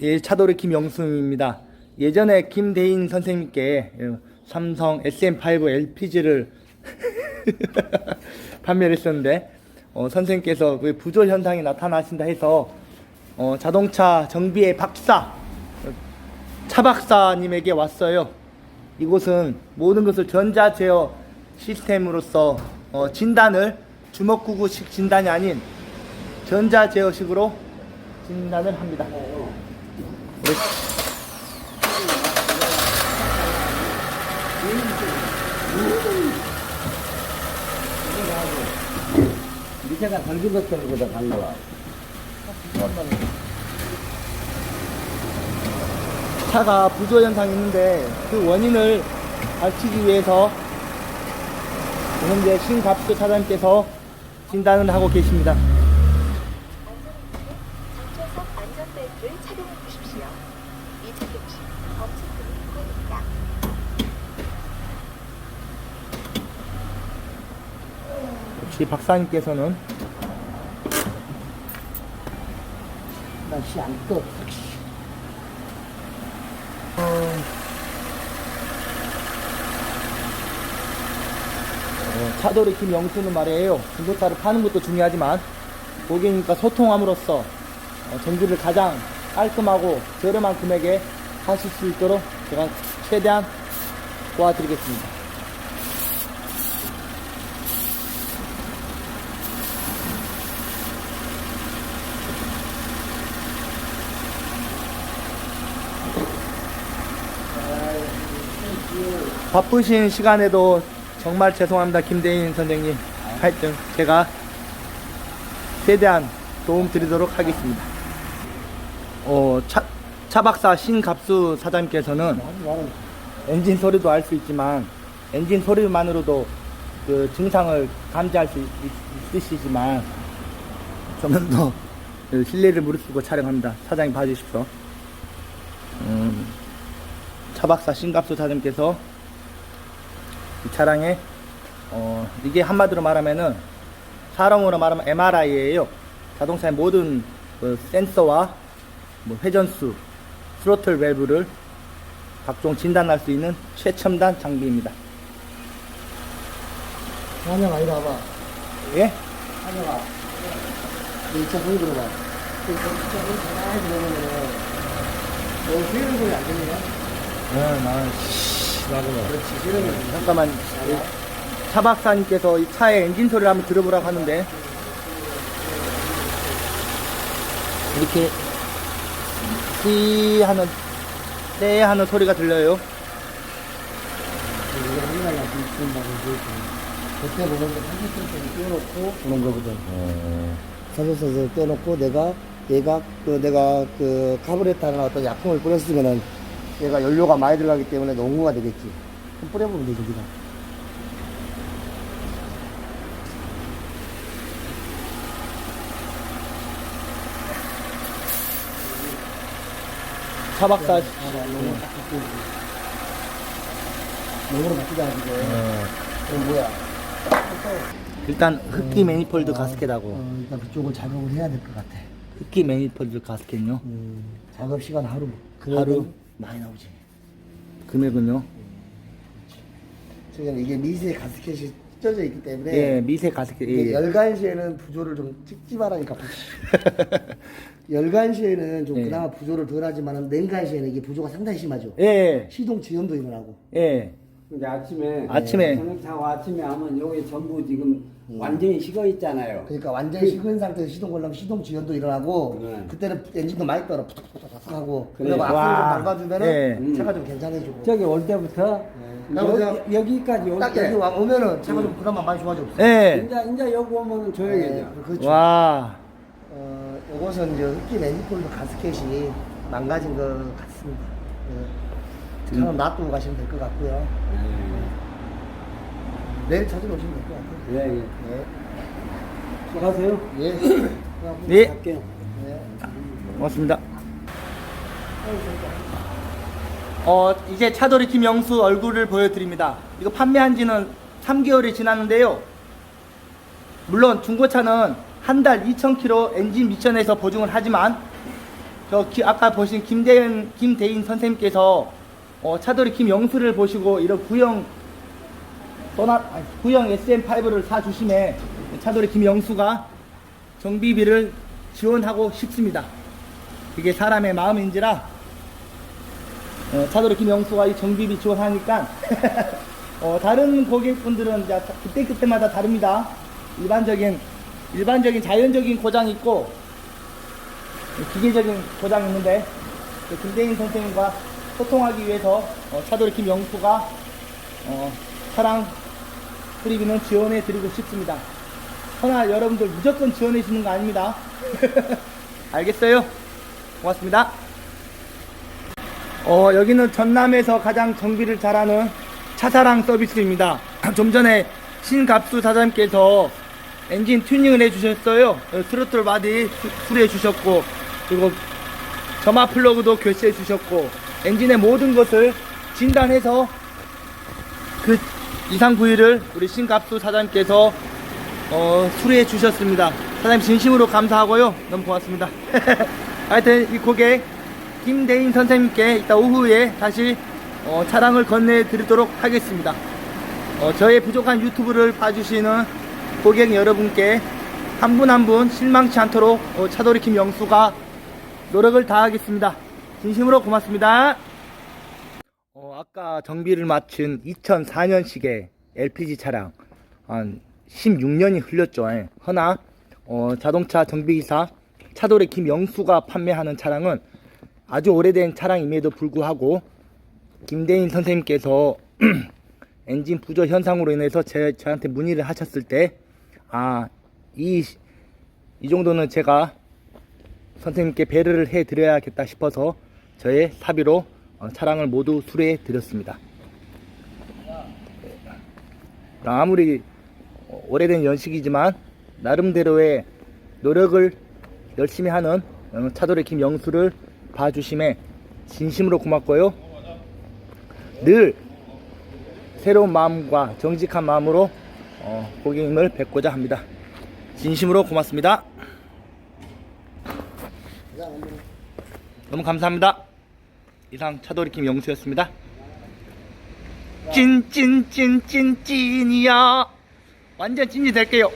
예, 차도리 김영수입니다. 예전에 김대인 선생님께 예, 삼성 SM5 LPG를 판매를 했었는데 어, 선생님께서 그 부조 현상이 나타나신다 해서 어, 자동차 정비의 박사 어, 차 박사님에게 왔어요. 이곳은 모든 것을 전자 제어 시스템으로서 어, 진단을 주먹구구식 진단이 아닌 전자 제어식으로 진단을 합니다. 네. 밑에가 것들을 보다 간 거야. 차가 부조 현상이 있는데 그 원인을 밝히기 위해서 현재 신갑수 차장님께서 진단을 하고 계십니다. 주십시오. 미착용 시 범칙금이 부과됩니다. 역시 박사님께서는 날씨 안 떠. 어, 차돌이 김영수는 말이에요. 중고차를 파는 것도 중요하지만 고객님과 소통함으로써 어, 전기를 가장 깔끔하고 저렴한 금액에 하실 수 있도록 제가 최대한 도와드리겠습니다. 바쁘신 시간에도 정말 죄송합니다. 김대인 선생님. 하여튼 제가 최대한 도움 드리도록 하겠습니다. 어, 차, 차 박사 신갑수 사장님께서는 엔진 소리도 알 수 있지만 엔진 소리만으로도 그 증상을 감지할 수 있, 있으시지만 저는 더그 신뢰를 무릅쓰고 촬영합니다. 사장님 봐주십시오. 음, 차박사 신갑수 사장님께서 이 차량에 어, 이게 한마디로 말하면은 사람으로 말하면 MRI예요. 자동차의 모든 그 센서와 뭐 회전수, 스로틀 밸브를 각종 진단할 수 있는 최첨단 장비입니다. 한영아, 이리 와봐. 예? 한영아. 이차 소리 들어봐. 이차 소리 잘 들어보면은, 너 세는 소리 안 들리냐? 네, 나, 소리. 잠깐만, 이 차 박사님께서 이 차의 엔진 소리를 한번 들어보라고 하는데, 이렇게, 띠 하는, 때 하는 소리가 들려요. 그때 보면 30cm 떼어놓고 그런 거거든. 사서서서 떼어놓고 내가 얘가 그 내가 그 카브레타나 어떤 약품을 뿌렸으면은 얘가 연료가 많이 들어가기 때문에 농구가 되겠지. 그럼 뿌려보면 되지 우리가. 차 박사, 농구로 딱 바꾸고. 농구로 바꾸자 지금. 그럼 뭐야? 일단 흡기 매니폴드 가스켓하고, 어, 일단 그쪽을 작업을 해야 될 것 같아. 흡기 매니폴드 가스켓요. 음, 작업 시간 하루. 하루? 많이 나오지. 금액은요? 지금 이게 미세 가스켓이 쪄져 있기 때문에 예, 미세 가스켓. 이게 예. 열간 시에는 부조를 좀 찍지 말라니까. 열간 시에는 좀 예. 그나마 부조를 덜 하지만 냉간 시에는 이게 부조가 상당히 심하죠. 예, 시동 지연도 일어나고. 예. 근데 아침에 아침에. 저녁 타고 아침에 하면 여기 전부 지금 완전히 식어 있잖아요. 그러니까 완전히 식은 상태에서 시동 걸려면 시동 지연도 일어나고 네. 그때는 엔진도 많이 떨어 푸석푸석푸석 하고 그래. 그리고 좀 와. 밟아주면은 예. 음. 차가 좀 괜찮아지고 저기 올 때부터 그리고 여, 여기까지 올 딱 때 여기 와 오면은 차가 좀 그나마 많이 좋아져. 예. 이제 이제 여기 오면은 조용해져. 네, 그렇죠. 와. 어, 이것은 이제 흡기 매니폴드 가스켓이 망가진 것 같습니다. 예. 차는 놔두고 가시면 될 것 같고요. 내일 찾으러 오시면 될 것 같아요. 예, 예. 예. 수고하세요. 예. 예. 갈게요. 예. 고맙습니다. 어, 이제 차돌이 김영수 얼굴을 보여드립니다. 이거 판매한 지는 3개월이 지났는데요. 물론 중고차는 한 달 2,000km 엔진 미션에서 보증을 하지만 저 기- 아까 보신 김대인 김대인 선생님께서 어, 차돌이 김영수를 보시고 이런 구형 떠나 아니, 구형 SM5를 사 주심에 차돌이 김영수가 정비비를 지원하고 싶습니다. 이게 사람의 마음인지라 어, 차돌이 김영수가 이 정비비 지원하니까 어, 다른 고객분들은 이제 그때 그때마다 다릅니다. 일반적인 일반적인 자연적인 고장이 있고 기계적인 고장이 있는데 그 김대인 선생님과 소통하기 위해서 어, 차돌이 김영수가 어, 차량 수리비는 지원해 드리고 싶습니다. 허나 여러분들 무조건 지원해 주는 거 아닙니다. 알겠어요? 고맙습니다. 어, 여기는 전남에서 가장 정비를 잘하는 차사랑 서비스입니다. 좀 전에 신갑수 사장님께서 엔진 튜닝을 해주셨어요. 어, 트로틀 바디 수- 수리해 주셨고, 그리고 점화 플러그도 교체해 주셨고, 엔진의 모든 것을 진단해서 그 이상 부위를 우리 신갑수 사장님께서 어, 수리해 주셨습니다. 사장님 진심으로 감사하고요. 너무 고맙습니다. 하여튼 이 고객 김대인 선생님께 이따 오후에 다시 어, 차량을 건네 드리도록 하겠습니다. 어, 저의 부족한 유튜브를 봐주시는 고객 여러분께 한 분 한분 실망치 않도록 어, 차돌이 김영수가 노력을 다하겠습니다. 진심으로 고맙습니다. 어, 아까 정비를 마친 2004년식의 LPG 차량 한 16년이 흘렸죠. 예. 허나 어, 자동차 정비기사 차돌의 김영수가 판매하는 차량은 아주 오래된 차량임에도 불구하고 김대인 선생님께서 엔진 부조 현상으로 인해서 제, 저한테 문의를 하셨을 때, 아, 이, 이 정도는 제가 선생님께 배려를 해 드려야겠다 싶어서 저의 사비로 어, 차량을 모두 수리해 드렸습니다. 아무리 오래된 연식이지만 나름대로의 노력을 열심히 하는 어, 차돌의 김영수를 봐주심에 진심으로 고맙고요. 늘 새로운 마음과 정직한 마음으로 어, 고객님을 뵙고자 합니다. 진심으로 고맙습니다. 너무 감사합니다. 이상 차돌이 김영수였습니다. 찐찐찐찐찐이야. 완전 찐이 될게요.